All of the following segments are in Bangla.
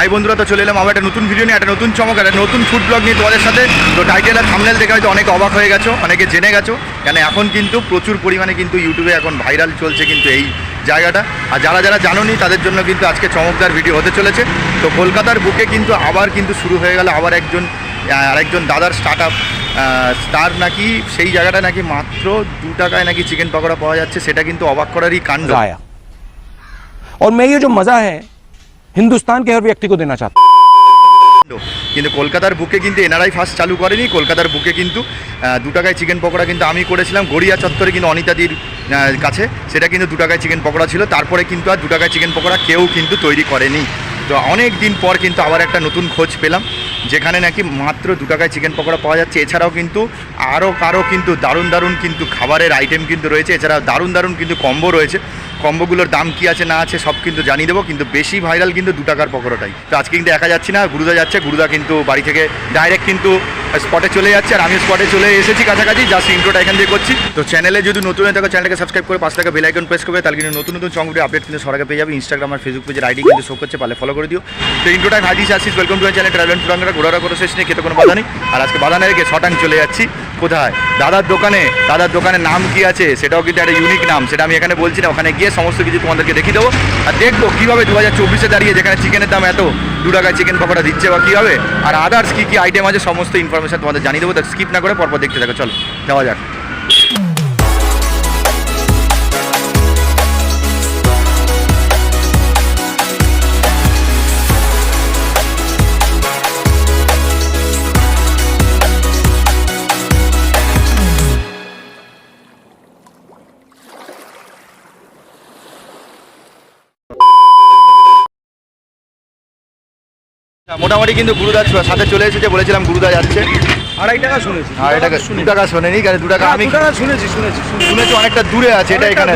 হাই বন্ধুরা তো চলে এলাম আবার একটা নতুন ভিডিও নিয়ে একটা নতুন চমক একটা নতুন ফুড ব্লগ নিয়ে তোমাদের সাথে তো টাইটেল আর থামনেল দেখে হয়তো অনেক অবাক হয়ে গেছো অনেকে জেনে গেছো কেন এখন কিন্তু প্রচুর পরিমাণে কিন্তু ইউটিউবে এখন ভাইরাল চলছে কিন্তু এই জায়গাটা আর যারা যারা জানোনি তাদের জন্য কিন্তু আজকে চমকদার ভিডিও হতে চলেছে তো কলকাতার বুকে কিন্তু আবার কিন্তু শুরু হয়ে গেল আবার একজন আহ, আরেকজন দাদার স্টার্ট আপ তার নাকি সেই জায়গাটা নাকি মাত্র দু টাকায় নাকি চিকেন পকোড়া পাওয়া যাচ্ছে সেটা কিন্তু অবাক করারই কাণ্ড मजा आया और मैं ये जो मजा है हिंदुस्तान के हर व्यक्ति को देना चाहता हूं কিন্তু কলকাতার বুকে কিন্তু এনআরআই ফার্স্ট চালু করেনি কলকাতার বুকে কিন্তু আহ, দু টাকায় চিকেন পকোড়া কিন্তু আমি করেছিলাম গড়িয়া চত্বরে কিন্তু অনিতাদির আহ, কাছে সেটা কিন্তু দু টাকায় চিকেন পকোড়া ছিল তারপরে কিন্তু আর দু টাকায় চিকেন পকোড়া কেউ কিন্তু তৈরি করেনি তো অনেক দিন পর কিন্তু আবার একটা নতুন খোঁজ পেলাম যেখানে নাকি মাত্র দু টাকায় চিকেন পকোড়া পাওয়া যাচ্ছে এছাড়াও কিন্তু আরও কারো কিন্তু দারুণ দারুণ কিন্তু খাবারের আইটেম কিন্তু রয়েছে এছাড়াও দারুণ দারুণ কিন্তু কম্বো রয়েছে কম্বোগুলোর দাম কি আছে, না আছে, সব কিন্তু জানিয়ে দেবো, কিন্তু বেশি ভাইরাল কিন্তু দু টাকার পকোড়াটাই। তো আজকে কিন্তু দেখা যাচ্ছি না, গুরুদা যাচ্ছে, গুরুদা কিন্তু বাড়ি থেকে ডাইরেক্ট কিন্তু স্পটে চলে যাচ্ছে, আর আমি স্পটে চলে এসেছি কাছাকাছি জাস্ট ইন্ট্রোটা এখান থেকে করছি। তো চ্যানেলে যদি নতুন হয়ে থাকো চ্যানেলকে সাবস্ক্রাইব করে পাঁচ টাকা বেল আইকন প্রেস করবে, তাহলে কিন্তু নতুন নতুন সং ভিডিও আপডেট কিন্তু সরকার পেয়ে যাবে ইনস্টাগ্রাম আর ফেসবুক পেজের আইডি কিন্তু শো করছে, পালে ফলো করে দিও। তো ইন্ট্রোটা হাজিস আসিস ওয়েলকাম টু চ্যানেল ট্রাভেল টুরাঙ্গা ঘোরারা করে শেষ নেই, খেতে কোনো বাধা নেই। আর আজকে বাধা নেই রেখে শটাং চলে যাচ্ছি, কোথায়? দাদার দোকানে, দাদার দোকানের নাম কি আছে? সেটাও কিন্তু একটা ইউনিক নাম, সেটা আমি এখানে বলছি না, ওখানে গিয়ে সমস্ত কিছু তোমাদেরকে দেখিয়ে দেবো। আর দেখব কীভাবে দু হাজার চব্বিশে দাঁড়িয়ে যেখানে চিকেনের দাম এত, দু টাকায় চিকেন পকোড়া দিচ্ছে বা কীভাবে। আর আদার্স কী কী আইটেম আছে, সমস্ত ইনফরমেশান তোমাদের জানিয়ে দেবো। তা স্কিপ না করে পরপর দেখতে থাকো। চলো, যাওয়া যাক। মোটামুটি কিন্তু গুরুদার সাথে চলে এসেছে বলেছিলাম গুরুদা যাচ্ছে আড়াই টাকা শুনেছি। আর এটাকে দু টাকা শোনেনি কারণ দু টাকা আমি শুনেছি শুনেছি অনেকটা দূরে আছে এটা এখানে।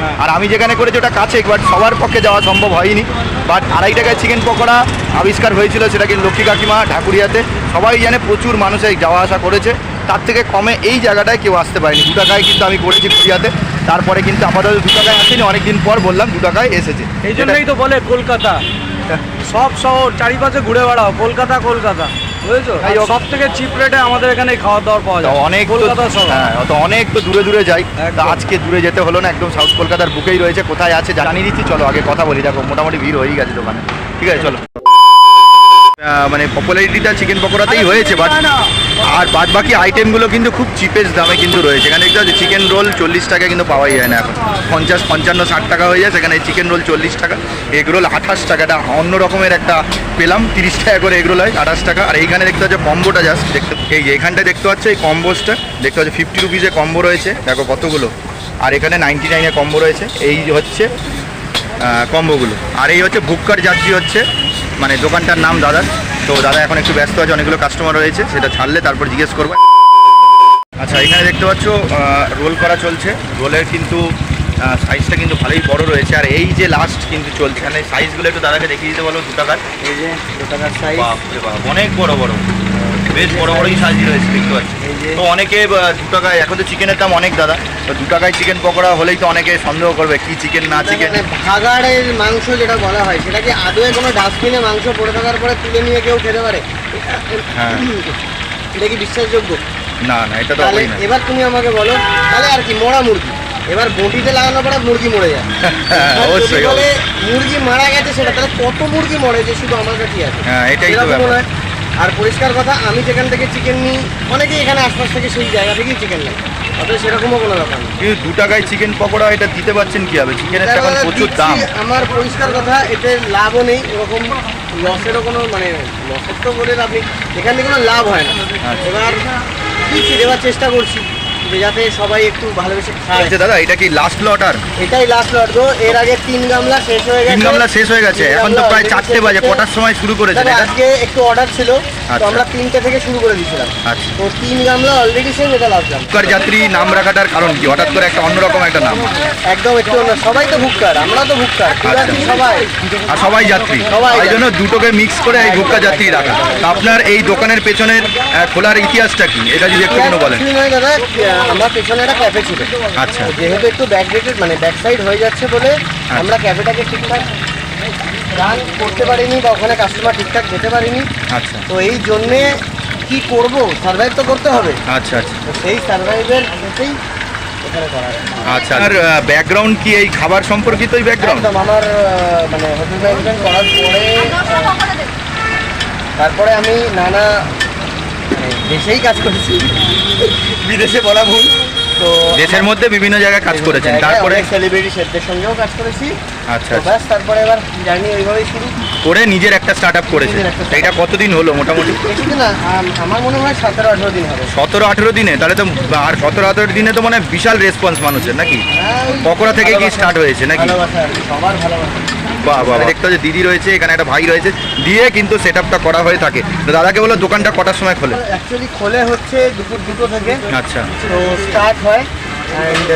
হ্যাঁ। আর আমি যেখানে করেছি ওটা কাছে বাট সবার পক্ষে যাওয়া সম্ভব হয়নি। বাট আড়াই টাকায় চিকেন পকোড়া আবিষ্কার হয়েছিল সেটা কিন্তু লক্ষ্মী কাকিমা ঢাকুরিয়াতে। সবাই জানে প্রচুর মানুষ যাওয়া আসা করেছে। তার থেকে কমে এই জায়গাটায় কেউ আসতে পারেনি। দু টাকায় কিন্তু আমি করেছি পুরিয়াতে তারপরে কিন্তু আপাতত দু টাকায় আসেনি অনেকদিন পর বললাম দু টাকায় এসেছে। এই জন্যই তো বলে কলকাতা। সব শহর চারিপাশে ঘুরে বেড়াও কলকাতা কলকাতা। বুঝেছ? সব থেকে চিপ রেটে আমাদের এখানে খাওয়া পাওয়া যায়। অনেক তো কলকাতা শহর হ্যাঁ তো অনেক তো দূরে দূরে যাই। আজকে দূরে যেতে হলো না একদম সাউথ কলকাতার বুকেই রয়েছে। কোথায় আছে জানিয়ে দিচ্ছি চলো আগে কথা বলি। দেখো মোটামুটি ভিড় হয়েই গেছে দোকানে। ঠিক আছে চলো। মানে পপুলারিটিটা চিকেন পকোড়াতেই হয়েছে বাট আর বাদ বাকি আইটেমগুলো কিন্তু খুব চিপেস্ট দামে কিন্তু রয়েছে। এখানে দেখতে হচ্ছে চিকেন রোল চল্লিশ টাকা কিন্তু পাওয়াই যায় না এখন। পঞ্চাশ পঞ্চান্ন ষাট টাকা হয়ে যায় সেখানে চিকেন রোল চল্লিশ টাকা এগ রোল আঠাশ টাকাটা অন্য রকমের একটা পেলাম তিরিশ টাকা করে এগ রোল হয় আঠাশ টাকা। আর এইখানে দেখতে হচ্ছে কম্বোটা জাস্ট দেখতে এই এখানটায় দেখতে পাচ্ছ এই কম্বোসটা দেখতে হচ্ছে ফিফটি রুপিসে কম্বো রয়েছে। দেখো কতগুলো। আর এখানে নাইনটি নাইনে কম্বো রয়েছে। এই হচ্ছে কম্বোগুলো আর এই হচ্ছে ভুক্কার যাত্রী হচ্ছে। মানে দোকানটার নাম দাদার। তো দাদা এখন একটু ব্যস্ত আছে অনেকগুলো কাস্টমার রয়েছে সেটা ছাড়লে তারপর জিজ্ঞেস করব। আচ্ছা এখানে দেখতে পাচ্ছ রোল করা চলছে। রোলের কিন্তু সাইজটা কিন্তু ভালোই বড় রয়েছে। আর এই যে লাস্ট কিন্তু চলছে এখানে সাইজগুলো একটু দাদাকে দেখিয়ে দিতে বলো দু টাকার এই যে দু টাকার সাইজ অনেক বড় বড়। বেশ বড় বড়ই সাইজ রয়েছে দেখতে পাচ্ছি। তো অনেকে দু টাকায় এখন তো চিকেনের দাম অনেক দাদা তো দু টাকায় চিকেন পকোড়া হলেই তো অনেকে সন্দেহ করবে কি চিকেন না চিকেন। ভাগাড়ের মাংস যেটা বলা হয় সেটা কি আদৌ কোনো ডাস্টবিনে মাংস পড়ে থাকার পরে তুলে নিয়ে কেউ খেতে পারে? হ্যাঁ। এটা কি বিশ্বাসযোগ্য? না না এটা তো না। এবার তুমি আমাকে বলো তাহলে আর কি মরা মুরগি? এবার বটিতে লাগানোর পরে মুরগি মরে যায়। হ্যাঁ, মুরগি মারা গেছে সেটা তাহলে কত মুরগি মরে যে শুধু আমার কাছেই আছে? হ্যাঁ এটাই তো ব্যাপার। আর পরিষ্কার কথা আমি যেখান থেকে চিকেন নিই অনেকেই এখানে আশপাশ থেকে সেই জায়গা থেকেই চিকেন নেয়। সেরকমও কোনো ব্যাপার না। কিন্তু দু টাকায় চিকেন পকোড়া এটা দিতে পারছেন কি হবে? চিকেনের এখন প্রচুর দাম। আমার পরিষ্কার কথা এতে লাভও নেই এরকম লসেরও কোনো মানে লসের তো বলে লাভ নেই। এখান থেকে কোনো লাভ হয় না। আচ্ছা। এবার দেওয়ার চেষ্টা করছি। যাতে সবাই একটু ভালোবেসে খায় আচ্ছা দাদা এটা কি লাস্ট লট আর? এটাই লাস্ট লট গো। এর আগে তিন গামলা শেষ হয়ে গেছে। তিন গামলা শেষ হয়ে গেছে। এখন তো প্রায় চারটে বাজে কটার সময় শুরু করেছেন দাদা, আজকে একটু অর্ডার ছিল তো আচ্ছা। আমরা তিনটে থেকে শুরু করে দিয়েছিলাম। আচ্ছা। তো তিন গামলা অলরেডি শেষ এটা লাস্ট গামলা। যাত্রী নাম রাখাটার কারণ কি? হঠাৎ করে একটা অন্যরকম একটা নাম। একদম একটু অন্য সবাই তো ভুক্কার আমরা তো ভুক্কার। আচ্ছা। সবাই? আর সবাই যাত্রী। তাই জন্য দুটোকে মিক্স করে এই ভুক্কা যাত্রী রাখা। আপনার এই দোকানের পেছনের খোলার ইতিহাসটা কি? এটা যদি একটু বলেন। দাদা আমার পেছনে একটা ক্যাফে ছিল। আচ্ছা। যেহেতু একটু ব্যাক ডেটেড মানে ব্যাক সাইড হয়ে যাচ্ছে বলে আমরা ক্যাফেটাকে ঠিকঠাক রান করতে পারিনি বা ওখানে কাস্টমার ঠিকঠাক যেতে পারিনি। আচ্ছা। তো এই জন্যে কি করব? সার্ভাইভ তো করতে হবে। আচ্ছা আচ্ছা। তো সেই সার্ভাইভের মধ্যেই করা আচ্ছা আর ব্যাকগ্রাউন্ড কি? এই খাবার সম্পর্কিতই ব্যাকগ্রাউন্ড আমার মানে হোটেল ম্যানেজমেন্ট করার পরে তারপরে আমি নানা মানে দেশেই কাজ করেছি। বিদেশে বলা ভুল। তো দেশের মধ্যে বিভিন্ন জায়গায় কাজ করেছেন। তারপরে? সেলিব্রিটি শেফদের সঙ্গেও কাজ করেছি। আচ্ছা আচ্ছা। ব্যাস তারপরে এবার জার্নি ওইভাবেই শুরু। করে নিজের একটা স্টার্ট আপ করেছে এটা কতদিন হলো মোটামুটি? বেশি না আমার মনে হয় সতেরো আঠেরো দিন হবে। সতেরো আঠেরো দিনে? তাহলে তো আর সতেরো আঠেরো দিনে তো মানে বিশাল রেসপন্স মানুষের নাকি? হ্যাঁ, পকোড়া থেকে কি স্টার্ট হয়েছে নাকি? সবার ভালোবাসা। দেখতে যে দিদি রয়েছে এখানে একটা ভাই রয়েছে দিয়ে কিন্তু সেট আপটা করা হয়ে থাকে। তো দাদাকে বলো দোকানটা কটার সময় খোলে? অ্যাকচুয়ালি খোলে হচ্ছে দুপুর দুটো থেকে। আচ্ছা। তো স্টার্ট হয় অ্যান্ড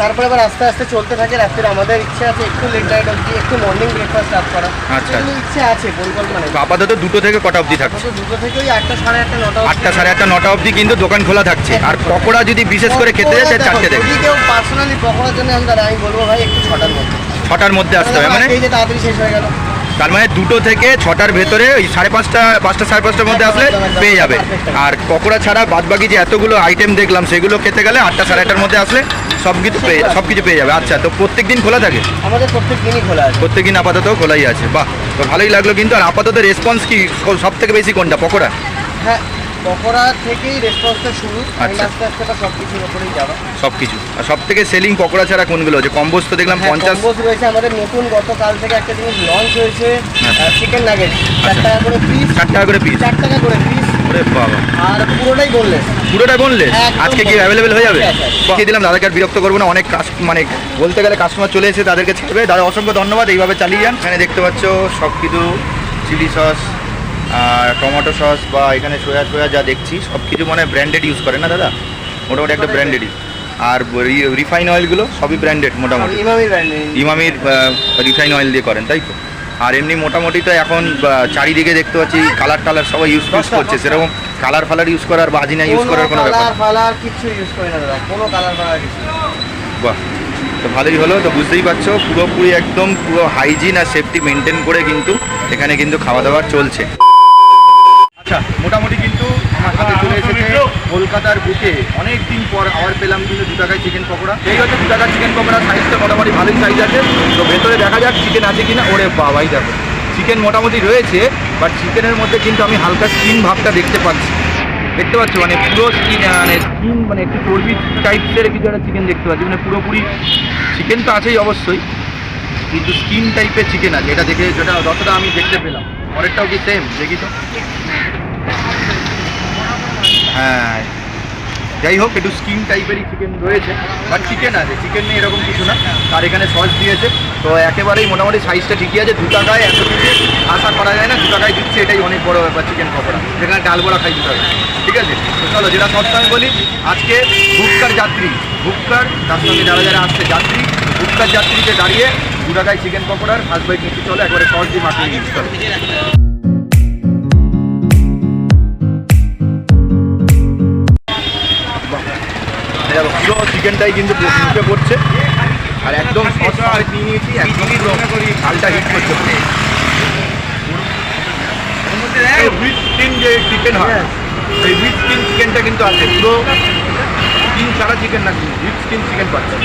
তারপরে আবার আস্তে আস্তে চলতে থাকে রাত্রে আমাদের ইচ্ছে আছে একটু লেট নাইট অবধি একটু মর্নিং ব্রেকফাস্ট স্টার্ট করা। আচ্ছা। ইচ্ছে আছে পরিকল্পনা আপাতত দুটো থেকে কটা অবধি থাকছে? দুটো থেকে ওই আটটা সাড়ে আটটা নটা অবধি। আটটা সাড়ে আটটা নটা অবধি কিন্তু দোকান খোলা থাকছে। আর পকোড়া যদি বিশেষ করে খেতে যায় চারটে থেকে। যদি কেউ পার্সোনালি পকোড়ার জন্য আমরা আমি বলব ভাই একটু ছটার মধ্যে। ছটার মধ্যে আসতে হবে মানে? এই যে তাড়াতাড়ি শেষ হয়ে গেল। তার মানে দুটো থেকে ছটার ভেতরে ওই সাড়ে পাঁচটা পাঁচটা সাড়ে পাঁচটার মধ্যে আসলে পেয়ে যাবে। আর পকোড়া ছাড়া বাদবাকি যে এতগুলো আইটেম দেখলাম সেগুলো খেতে গেলে আটটা সাড়ে আটটার মধ্যে আসলে সব কিছু পেয়ে সব কিছু পেয়ে যাবে। আচ্ছা তো প্রত্যেক দিন খোলা থাকে? আমাদের প্রত্যেক দিনই খোলা আছে। প্রত্যেক দিন আপাতত খোলাই আছে। বাহ তো ভালোই লাগল কিন্তু। আর আপাতত রেসপন্স কি? সব থেকে বেশি কোনটা পকোড়া? হ্যাঁ পকোড়া থেকেই রেসপন্সটা শুরু আচ্ছা। আস্তে আস্তে সব কিছুর যাওয়া সব কিছু আর সব থেকে সেলিং পকোড়া ছাড়া কোনগুলো যে কম্বোজ তো দেখলাম হ্যাঁ পঞ্চাশ কম্বোজ রয়েছে। আমাদের নতুন গতকাল থেকে একটা জিনিস লঞ্চ হয়েছে আচ্ছা। চিকেন নাগেট চার আচ্ছা। টাকা করে পিস টাকা করে পিস চার টাকা করে পিস ওরে বাবা। আর পুরোটাই পুরোটা বললে আজকে কি অ্যাভেলেবেল হয়ে যাবে? আচ্ছা, আচ্ছা। দিলাম দাদাকে আর বিরক্ত করব না। অনেক মানে বলতে গেলে কাস্টমার চলে এসে তাদেরকে ছাড়বে দাদা অসংখ্য ধন্যবাদ। এইভাবে চালিয়ে যান। এখানে দেখতে পাচ্ছ সব কিছু চিলি সস টমেটো সস বা এখানে সোয়া সোয়া যা দেখছি সব কিছু মানে ব্র্যান্ডেড ইউজ করে না দাদা? মোটামুটি একটা ব্র্যান্ডেডই আর রিফাইন অয়েলগুলো সবই ব্র্যান্ডেড মোটামুটি। ইমামির রিফাইন অয়েল দিয়ে করেন তাই তো? আর এমনি মোটামুটি তো এখন চারিদিকে দেখতে পাচ্ছি কালার টালার সবাই ইউজ ইউজ করছে সেরকম কালার ফালার ইউজ করার বা আজিনা ইউজ করার কোনো ব্যাপার ফালার কিছু ইউজ করি না দাদা কোনো কালার ফালার কিছু বাহ তো ভালোই হলো তো বুঝতেই পারছ পুরোপুরি একদম পুরো হাইজিন আর সেফটি মেনটেন করে কিন্তু এখানে কিন্তু খাওয়া দাওয়া চলছে। মোটামুটি কিন্তু সাথে চলে এসেছে কলকাতার বুকে। অনেক দিন পর আবার পেলাম কিন্তু দু টাকায় চিকেন পকোড়া। এই হচ্ছে দু টাকার চিকেন পকোড়া, সাইজটা মোটামুটি ভালোই সাইজ আছে। তো ভেতরে দেখা যাক চিকেন আছে কিনা। ওরে বাবাই দেখো চিকেন মোটামুটি রয়েছে বাট চিকেনের মধ্যে কিন্তু আমি হালকা স্কিন ভাবটা দেখতে পাচ্ছি। দেখতে পাচ্ছ মানে পুরো স্কিন মানে স্কিন মানে একটু চর্বি টাইপসের কিছু একটা চিকেন দেখতে পাচ্ছি। মানে পুরোপুরি চিকেন তো আছেই অবশ্যই, কিন্তু স্কিন টাইপের চিকেন আছে। এটা দেখে যেটা, যতটা আমি দেখতে পেলাম, পরেরটাও কি সেম দেখি তো। হ্যাঁ। যাই হোক, একটু স্কিন টাইপেরই চিকেন রয়েছে। বাট চিকেন আছে চিকেন নেই এরকম কিছু না। তার এখানে সস দিয়েছে। তো একেবারেই মোটামুটি সাইজটা ঠিকই আছে। দু টাকায় এত কিছু আশা করা যায় না, দু টাকায় দিচ্ছে, এটাই অনেক বড় ব্যাপার চিকেন পকোড়া। যেখানে ডাল বড়া খাই, দু টাকা ঠিক আছে? তো চলো, যেটা আমি বলি, আজকে ভুক্কার যাত্রী। ভুক্কার তার সঙ্গে যারা যারা আসছে, যাত্রী। ভুক্কার যাত্রীকে দাঁড়িয়ে দু টাকায় চিকেন পকোড়ার ফার্স্ট বাইক নিতে চলো, একবারে সস দিয়ে মাখিয়ে নিতে চলো। পুরো চিকেনটাই কিন্তু মুখে পড়ছে আর একদম সস আর নিয়ে নিয়েছি একদম পুরো হালটা হিট করছে। উইথ স্কিন যে চিকেন হয়, এই উইথ স্কিন চিকেনটা কিন্তু আছে, পুরো স্কিন ছাড়া চিকেন না উইথ স্কিন চিকেন পাচ্ছে।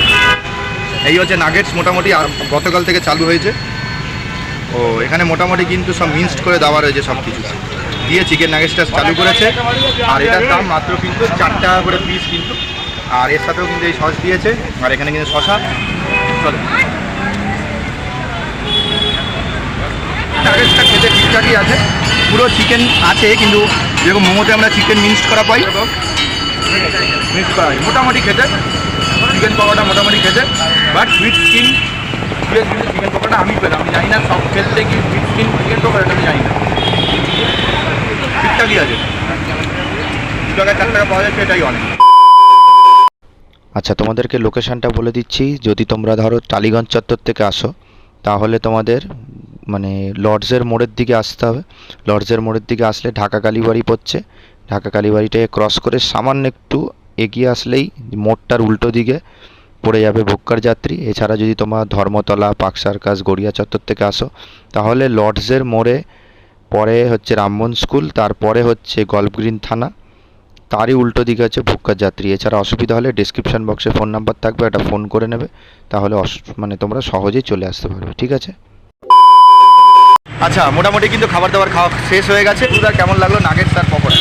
এই হচ্ছে নাগেটস মোটামুটি গতকাল থেকে চালু হয়েছে। ও, এখানে মোটামুটি কিন্তু সব মিক্সড করে দেওয়া রয়েছে সব কিছু দিয়ে চিকেন নাগেটসটা চালু করেছে। আর এটার দাম মাত্র কিন্তু চার টাকা করে পিস কিন্তু আর এর সাথেও কিন্তু এই সস দিয়েছে, আর এখানে কিন্তু শশা চলো। নাগেটসটা খেতে ঠিকঠাকই আছে? পুরো চিকেন আছে, কিন্তু যেরকম মোমোতে আমরা চিকেন মিক্সড করা পাই মিক্স করা হয়। মোটামুটি খেতে। চিকেন পকোড়া মোটামুটি খেতে। But sweet skin chicken pakora আমি পেলাম। আমি জানি না সব খেলতে কি সুইট স্কিন চিকেন পকোড়াটা আমি জানি না। ঠিকঠাকই আছে? দু টাকা, চার টাকা পাওয়া যাচ্ছে এটাই অনেক। আচ্ছা তোমাদেরকে লোকেশানটা বলে দিচ্ছি। যদি তোমরা ধরো টালিগঞ্জ চত্বর থেকে আসো, তাহলে তোমাদের মানে লর্ডসের মোড়ের দিকে আসতে হবে। লর্ডসের মোড়ের দিকে আসলে ঢাকা কালীবাড়ি পড়ছে। ঢাকা কালীবাড়িটাকে ক্রস করে সামান্য একটু এগিয়ে আসলেই মোড়টার উল্টো দিকে পড়ে যাবে ভুক্কার যাত্রী। এছাড়া যদি তোমার ধর্মতলা পাক সার্কাস, গড়িয়া চত্বর থেকে আসো, তাহলে লর্ডসের মোড়ে পরে হচ্ছে রামমোহন স্কুল, তারপরে হচ্ছে গল্ফ গ্রিন থানা। তারই উল্টো দিকে আছে ভুক্কার যাত্রী। এছাড়া অসুবিধা হলে ডিসক্রিপশন বক্সে ফোন নাম্বার থাকবে একটা ফোন করে নেবে। তাহলে অস- মানে তোমরা সহজেই চলে আসতে পারবে ঠিক আছে? আচ্ছা মোটামুটি কিন্তু খাবার দাবার খাওয়া শেষ হয়ে গেছে। দুধা কেমন লাগল? নাগেট তার পকোড়া?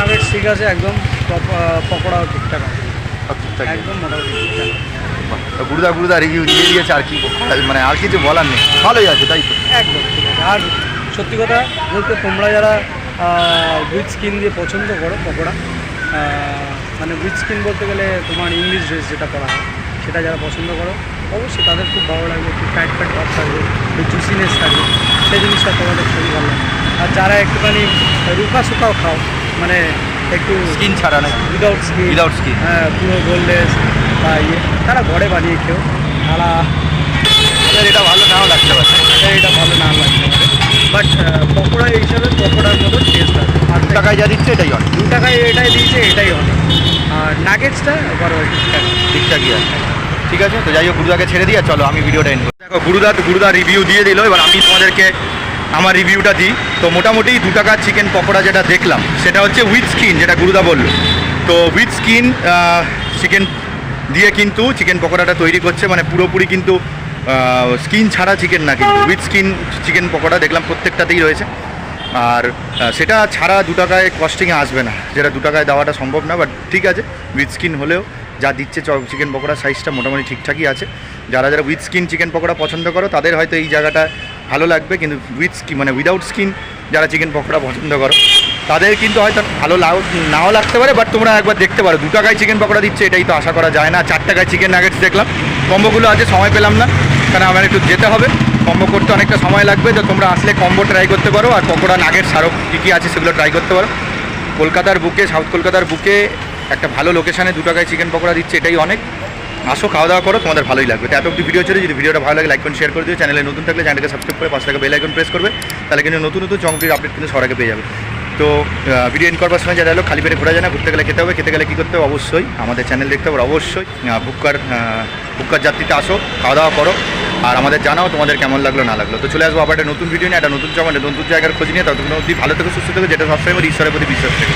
নাগেট ঠিক আছে একদম পক- পকোড়াও ঠিকঠাক আছে। ঠিকঠাক একদম মোটামুটি ঠিকঠাক তো গুরুদা গুরুদা রিভিউ দিয়ে দিয়েছে আর কি। মানে আর কিছু বলার নেই। ভালোই আছে তাই তো? একদম ঠিক আছে। আর সত্যি কথা বলতে তোমরা যারা উইথ স্কিন দিয়ে পছন্দ করো পকোড়া। মানে উইথ স্কিন বলতে গেলে তোমার ইংলিশ ড্রেস যেটা করা হয় সেটা যারা পছন্দ করো অবশ্যই তাদের খুব ভালো লাগবে একটু ফ্যাট ফ্যাট ভাব থাকবে একটু জুসিনেস থাকবে সেই জিনিসটা তোমাদের খুবই ভালো লাগে আর যারা একটুখানি রুকা শুকাও খাও মানে একটু স্কিন ছাড়া নাকি? Without skin Without skin। হ্যাঁ পুরো গোল্ডেস বা ইয়ে তারা ঘরে বানিয়ে খেও। তারা এটা ভালো নাও লাগতে পারে। এটা ভালো না লাগতে পারে। বাট পকোড়া হিসাবে পকোড়ার মতো টেস্ট আছে। আর টাকায় যা দিচ্ছে এটাই অনেক। দু টাকায় এটাই দিয়েছে এটাই অনেক। আর নাগেটসটা এবার ঠিকঠাক। ঠিকঠাকই আছে। ঠিক আছে তো যাই হোক গুরুদাকে ছেড়ে দিয়ে চলো আমি ভিডিওটা এন্ড দেখো গুরুদা গুরুদা রিভিউ দিয়ে দিল এবার আমি তোমাদেরকে আমার রিভিউটা দিই। তো মোটামুটি দু টাকার চিকেন পকোড়া যেটা দেখলাম সেটা হচ্ছে উইথ স্কিন যেটা গুরুদা বলল। তো উইথ স্কিন চিকেন দিয়ে কিন্তু চিকেন পকোড়াটা তৈরি করছে মানে পুরোপুরি কিন্তু স্কিন ছাড়া চিকেন না কিন্তু উইথ স্কিন চিকেন পকোড়া দেখলাম প্রত্যেকটাতেই রয়েছে। আর সেটা ছাড়া দু টাকায় কস্টিংয়ে আসবে না। যেটা দু টাকায় দেওয়াটা সম্ভব না বাট ঠিক আছে উইথ স্কিন হলেও যা দিচ্ছে চিকেন পকোড়ার সাইজটা মোটামুটি ঠিকঠাকই আছে। যারা যারা উইথ স্কিন চিকেন পকোড়া পছন্দ করো, তাদের হয়তো এই জায়গাটা ভালো লাগবে, কিন্তু উইথ স্কিন মানে উইদাউট স্কিন যারা চিকেন পকোড়া পছন্দ করো, তাদের কিন্তু হয়তো ভালো নাও লাগতে পারে বাট তোমরা একবার দেখতে পারো। দু টাকায় চিকেন পকোড়া দিচ্ছে, এটাই তো আশা করা যায় না। চার টাকায় চিকেন নাগেটস দেখলাম। কম্বোগুলো আছে সময় পেলাম না। কারণ আমার একটু যেতে হবে। কম্বো করতে অনেকটা সময় লাগবে। তো তোমরা আসলে কম্বো ট্রাই করতে পারো আর পকোড়া নাগেটস আরও কী কী আছে সেগুলো ট্রাই করতে পারো। কলকাতার বুকে সাউথ কলকাতার বুকে একটা ভালো লোকেশানে দু টাকায় চিকেন পকোড়া দিচ্ছে এটাই অনেক। আসো খাওয়া দাওয়া করো, তোমাদের ভালোই লাগবে। তো এত ভিডিও ছিল যদি ভিডিওটা ভালো লাগে লাইক করুন শেয়ার করে দিও। চ্যানেলে নতুন থাকলে চ্যানেলকে সাবস্ক্রাইব করে পাশে থাকা বেল আইকন প্রেস করবে। তাহলে কিন্তু নতুন নতুন চমকের আপডেট কিন্তু আগে পেয়ে যাবে। তো ভিডিও এন্ড করবার সময় যারা এলো, খালি পেটে ঘোরা যায় না, ঘুরতে গেলে খেতে হবে, খেতে গেলে কী করতে হবে? অবশ্যই আমাদের চ্যানেল দেখতে হবে, অবশ্যই। বুকার বুকার যাত্রীতে আসো, খাওয়া দাওয়া করো, আর আমাদের জানাও তোমাদের কেমন লাগল, না লাগল। তো চলে আসব আবার একটা নতুন ভিডিও নিয়ে, একটা নতুন চমকে নতুন জায়গার খোঁজ নিয়ে। ততক্ষণ অবধি ভালো থেকে, সুস্থ থেকে, যেটা সবসময় আমার ঈশ্বরের প্রতি বিশ্বাস থেকে।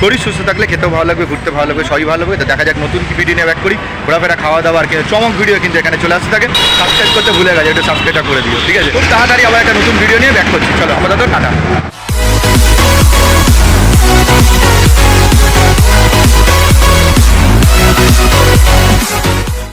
শরীর সুস্থ থাকলে খেতেও ভালো লাগবে, ঘুরতে ভালো লাগবে, সবই ভালো লাগবে। তো দেখা যাক, নতুন ভিডিও নিয়ে ব্যাক করি। ঘোরাফেরা, খাওয়া দাওয়া, আর চমক ভিডিও কিন্তু এখানে চলে আসতে থাকে। সাবস্ক্রাইব করতে ভুলে গেছে, একটু সাবস্ক্রাইবটা করে দিও, ঠিক আছে? খুব তাড়াতাড়ি আবার একটা নতুন ভিডিও নিয়ে ব্যাক করছি। চলো আমাদের তো টাটা।